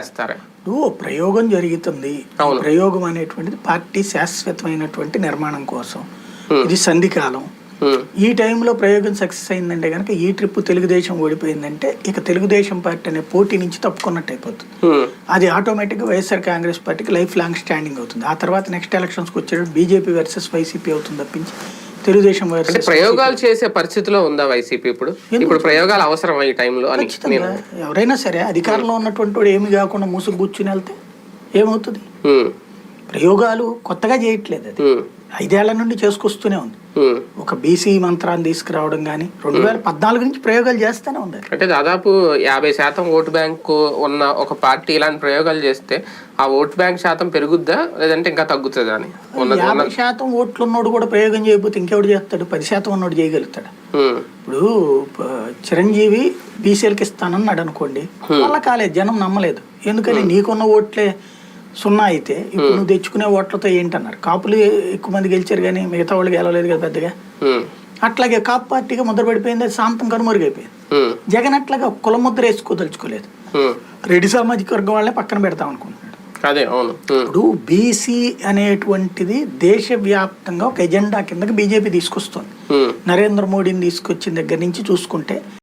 చేస్తారా? ఇప్పుడు ప్రయోగం జరుగుతుంది. ప్రయోగం అనేటువంటిది పార్టీ శాశ్వతమైనటువంటి నిర్మాణం కోసం. ఇది సంధికాలం. ఈ టైంలో ప్రయోగం సక్సెస్ అయిందంటే కనుక ఈ ట్రిప్ తెలుగుదేశం ఓడిపోయిందంటే ఇక తెలుగుదేశం పార్టీ అనే పోటీ నుంచి తప్పుకున్నట్టు అయిపోతుంది. అది ఆటోమేటిక్గా వైఎస్ఆర్ కాంగ్రెస్ పార్టీకి లైఫ్ లాంగ్ స్టాండింగ్ అవుతుంది. ఆ తర్వాత నెక్స్ట్ ఎలక్షన్స్కి వచ్చేటప్పుడు బీజేపీ వర్సెస్ వైసీపీ అవుతుంది తప్పించి తెలుగుదేశం అంటే ప్రయోగాలు చేసే పరిస్థితిలో ఉందా వైసీపీ ఇప్పుడు? ఇప్పుడు ప్రయోగాలు అవసరం ఈ టైంలో అని ఎవరైనా సరే అధికారంలో ఉన్నటువంటి వాడు ఏమి కాకుండా మూసుకు కూర్చుని వెళ్తే ఏమవుతుంది? ప్రయోగాలు కొత్తగా చేయట్లేదు అది. ఐదేళ్ళ నుండి చేసుకొస్తూనే ఉంది. ఒక బీసీ మంత్రాన్ని తీసుకురావడం కానీ రెండు వేల పద్నాలుగు నుంచి ప్రయోగాలు చేస్తూనే ఉంది. అంటే దాదాపు యాభై శాతం ఓటు బ్యాంకు ఉన్న ఒక పార్టీ ఇలాంటి ప్రయోగాలు చేస్తే ఆ ఓటు బ్యాంక్ శాతం పెరుగుద్దా లేదంటే ఇంకా తగ్గుతుందా అని? యాభై శాతం ఓట్లు ఉన్నోడు కూడా ప్రయోగం చేయకపోతే ఇంకెవడు చేస్తాడు? పది శాతం ఉన్నోడు చేయగలుగుతాడు? ఇప్పుడు చిరంజీవి బీసీలకి ఇస్తానన్నాడు అనుకోండి వాళ్ళ కాలేదు జనం నమ్మలేదు. ఎందుకని నీకున్న ఓట్లే సున్నా అయితే ఇప్పుడు నువ్వు తెచ్చుకునే ఓట్లతో ఏంటన్నారు? కాపులు ఎక్కువ మంది గెలిచారు కానీ మిగతా వాళ్ళు గెలవలేదు కదా పెద్దగా? అట్లాగే కాపు పార్టీగా ముద్ర పడిపోయింది అది శాంతం కనుమరుగైపోయింది జగన్ అట్లాగా కుల ముద్ర వేసుకోదలుచుకోలేదు. రెడ్డి సామాజిక వర్గం వాళ్ళే పక్కన పెడతాం అనుకుంటున్నాడు. అదే అవును. ఇప్పుడు బీసీ అనేటువంటిది దేశవ్యాప్తంగా ఒక ఎజెండా కిందకి బీజేపీ తీసుకొస్తుంది. నరేంద్ర మోడీని తీసుకొచ్చిన దగ్గర నుంచి చూసుకుంటే